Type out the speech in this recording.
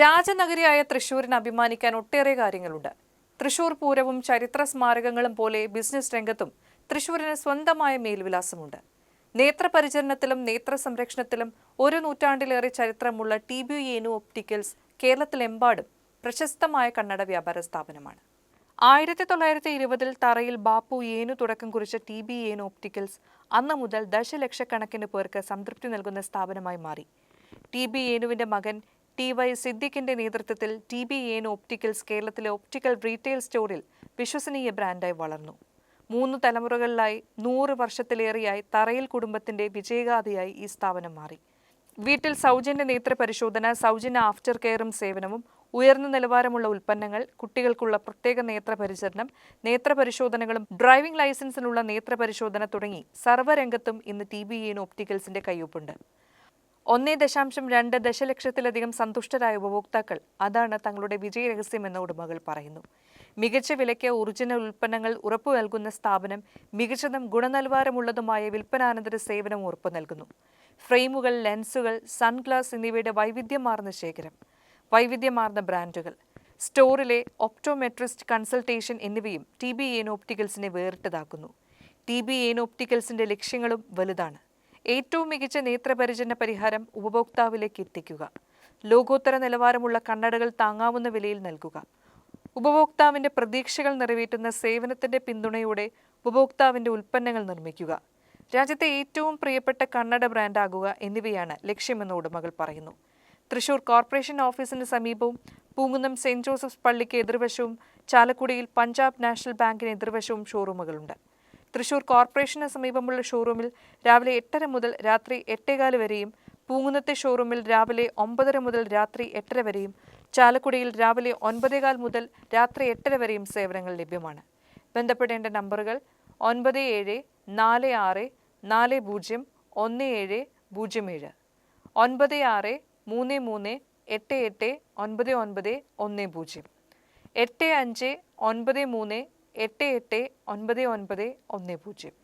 രാജനഗരിയായ തൃശൂരിന് അഭിമാനിക്കാൻ ഒട്ടേറെ കാര്യങ്ങളുണ്ട്. തൃശൂർ പൂരവും ചരിത്ര സ്മാരകങ്ങളും പോലെ ബിസിനസ് രംഗത്തും തൃശൂരിന് സ്വന്തമായ മേൽവിലാസമുണ്ട്. നേത്രപരിചരണത്തിലും നേത്ര സംരക്ഷണത്തിലും ഒരു നൂറ്റാണ്ടിലേറെ ചരിത്രമുള്ള ടി ബി ഏനു ഒപ്റ്റിക്കൽസ് കേരളത്തിലെമ്പാടും പ്രശസ്തമായ കണ്ണട വ്യാപാര സ്ഥാപനമാണ്. ആയിരത്തി തൊള്ളായിരത്തി ഇരുപതിൽ തറയിൽ ബാപ്പു ഏനു തുടക്കം കുറിച്ച ടി ബി ഏനു ഒപ്റ്റിക്കൽസ് അന്ന് മുതൽ ദശലക്ഷക്കണക്കിന് പേർക്ക് സംതൃപ്തി നൽകുന്ന സ്ഥാപനമായി മാറി. ടി ബി ഏനുവിന്റെ മകൻ ടി വൈ സിദ്ദിഖിന്റെ നേതൃത്വത്തിൽ ടി ബി എൻ ഓപ്റ്റിക്കൽസ് കേരളത്തിലെ ഓപ്റ്റിക്കൽ റീറ്റെയിൽ സ്റ്റോറിൽ വിശ്വസനീയ ബ്രാൻഡായി വളർന്നു. മൂന്ന് തലമുറകളിലായി നൂറ് വർഷത്തിലേറെയായി തറയിൽ കുടുംബത്തിന്റെ വിജയഗാഥയായി ഈ സ്ഥാപനം മാറി. വീട്ടിൽ സൗജന്യ നേത്ര പരിശോധന സൗജന്യ ആഫ്റ്റർ കെയറും സേവനവും ഉയർന്ന നിലവാരമുള്ള ഉൽപ്പന്നങ്ങൾ കുട്ടികൾക്കുള്ള പ്രത്യേക നേത്ര പരിചരണം നേത്ര പരിശോധനകളും ഡ്രൈവിംഗ് ലൈസൻസിനുള്ള നേത്ര പരിശോധന തുടങ്ങി സർവരംഗത്തും ഇന്ന് ടി ബി എൻ ഓപ്റ്റിക്കൽസിന്റെ കയ്യൊപ്പുണ്ട് ഒന്നേ ദശാംശം രണ്ട് ദശലക്ഷത്തിലധികം സന്തുഷ്ടരായ ഉപഭോക്താക്കൾ അതാണ് തങ്ങളുടെ വിജയരഹസ്യമെന്ന് ഉടമകൾ പറയുന്നു. മികച്ച വിലയ്ക്ക് ഒറിജിനൽ ഉൽപ്പന്നങ്ങൾ ഉറപ്പു നൽകുന്ന സ്ഥാപനം മികച്ചതും ഗുണനിലവാരമുള്ളതുമായ വിൽപ്പനാനന്തര സേവനം ഉറപ്പു നൽകുന്നു. ഫ്രെയിമുകൾ ലെൻസുകൾ സൺഗ്ലാസ് എന്നിവയുടെ വൈവിധ്യമാർന്ന ശേഖരം വൈവിധ്യമാർന്ന ബ്രാൻഡുകൾ സ്റ്റോറിലെ ഒപ്റ്റോമെട്രിസ്റ്റ് കൺസൾട്ടേഷൻ എന്നിവയും ടി ബി എൻ ഓപ്റ്റിക്കൽസിനെ വേറിട്ടതാക്കുന്നു. ടി ബി എൻ ലക്ഷ്യങ്ങളും വലുതാണ്. ഏറ്റവും മികച്ച നേത്രപരിചരണ പരിഹാരം ഉപഭോക്താവിലേക്ക് എത്തിക്കുക. ലോകോത്തര നിലവാരമുള്ള കണ്ണടകൾ താങ്ങാവുന്ന വിലയിൽ നൽകുക. ഉപഭോക്താവിന്റെ പ്രതീക്ഷകൾ നിറവേറ്റുന്ന സേവനത്തിന്റെ പിന്തുണയോടെ ഉപഭോക്താവിന്റെ ഉൽപ്പന്നങ്ങൾ നിർമ്മിക്കുക. രാജ്യത്തെ ഏറ്റവും പ്രിയപ്പെട്ട കണ്ണട ബ്രാൻഡാകുക എന്നിവയാണ് ലക്ഷ്യമെന്ന് ഉടമകൾ പറയുന്നു. തൃശൂർ കോർപ്പറേഷൻ ഓഫീസിന് സമീപവും പൂങ്കുന്നം സെന്റ് ജോസഫ്സ് പള്ളിക്ക് എതിർവശവും ചാലക്കുടിയിൽ പഞ്ചാബ് നാഷണൽ ബാങ്കിന് എതിർവശവും ഷോറൂമുകളുണ്ട്. തൃശൂർ കോർപ്പറേഷന് സമീപമുള്ള ഷോറൂമിൽ രാവിലെ എട്ടര മുതൽ രാത്രി എട്ടേകാൽ വരെയും പൂങ്കുന്നത്തെ ഷോറൂമിൽ രാവിലെ ഒമ്പതര മുതൽ രാത്രി എട്ടര വരെയും ചാലക്കുടിയിൽ രാവിലെ ഒൻപതേകാൽ മുതൽ രാത്രി എട്ടര വരെയും സേവനങ്ങൾ ലഭ്യമാണ്. ബന്ധപ്പെടേണ്ട നമ്പറുകൾ ഒൻപത് ഏഴ് നാല് ആറ് നാല് പൂജ്യം ഒന്ന് ഏഴ് പൂജ്യം ഏഴ്. ഒൻപത് ആറ് മൂന്ന് മൂന്ന് എട്ട് എട്ട് ഒൻപത് ഒൻപത് ഒന്ന് പൂജ്യം. എട്ട് അഞ്ച് ഒൻപത് മൂന്ന് എട്ട് എട്ട് ഒൻപത് ഒൻപത് ഒന്ന് പൂജ്യം.